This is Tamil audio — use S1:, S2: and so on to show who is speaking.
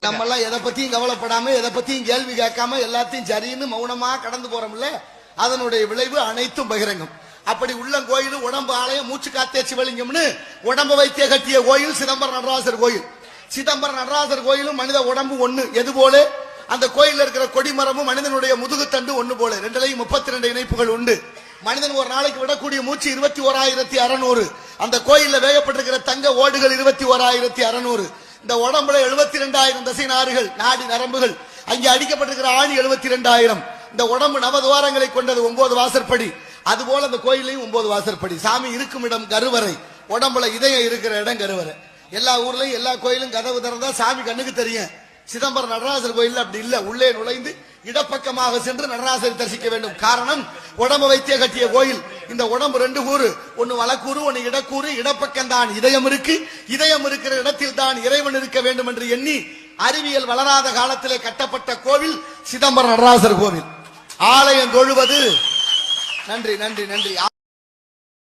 S1: நம்ம எல்லாம் எதை பத்தியும் கவலைப்படாம எதை பத்தியும் கேள்வி கேட்காம எல்லாத்தையும் சரின்னு மௌனமா கடந்து போறோம்ல? அதனுடைய விளைவு அனைத்தும் பகிரங்கம். அப்படி உள்ள கோயில் உடம்பு ஆலயம் மூச்சு காத்தே சிவலிங்கம்னு உடம்பு வைத்திய கட்டிய கோயில் சிதம்பரம் நடராசர் கோயில். சிதம்பரம் நடராசர் கோயிலும் மனித உடம்பு ஒண்ணு. எது போல? அந்த கோயில் இருக்கிற கொடிமரமும் மனிதனுடைய முதுகுத்தண்டு ஒண்ணு போல. ரெண்டுலையும் முப்பத்தி ரெண்டு இணைப்புகள் உண்டு. மனிதன் ஒரு நாளைக்கு விடக்கூடிய மூச்சு இருபத்தி ஓராயிரத்தி அறநூறு. அந்த கோயில்ல வேகப்பட்டிருக்கிற தங்க ஓடுகள் இருபத்தி ஓராயிரத்தி அறநூறு. இந்த உடம்புல எழுபத்தி ரெண்டாயிரம் தசை நாறுகள் நாடி நரம்புகள் அங்கே அடிக்கப்பட்டிருக்கிற ஆணி எழுபத்தி ரெண்டாயிரம் இந்த உடம்பு நவதுவாரங்களை கொண்டது ஒன்பது வாசற்படி. அதுபோல அந்த கோயிலையும் ஒன்பது வாசற்படி. சாமி இருக்கும் இடம் கருவறை. உடம்புல இதயம் இருக்கிற இடம் கருவறை. எல்லா ஊர்லயும் எல்லா கோயிலும் கதவு திறந்தா சாமி கண்ணுக்கு தெரியும். சிதம்பரம் நடராசர் கோயில் அப்படி இல்ல. உள்ளே நுழைந்து இடப்பக்கமாக சென்று நடராசரை தரிசிக்க வேண்டும். காரணம் உடம்பு வைத்திய கட்டிய கோயில். இந்த உடம்பு ரெண்டு கூறு. ஒன்னு வளக்கூறு ஒன்னு இடக்கூறு. இடப்பக்கம் தான் இதயம் இருக்கு. இதயம் இருக்கிற இடத்தில் தான் இறைவன் இருக்க வேண்டும் என்று எண்ணி அறிவியல் வளராத காலத்திலே கட்டப்பட்ட கோவில் சிதம்பரம் நடராசர் கோவில். ஆலயம் தொழுவது. நன்றி நன்றி நன்றி.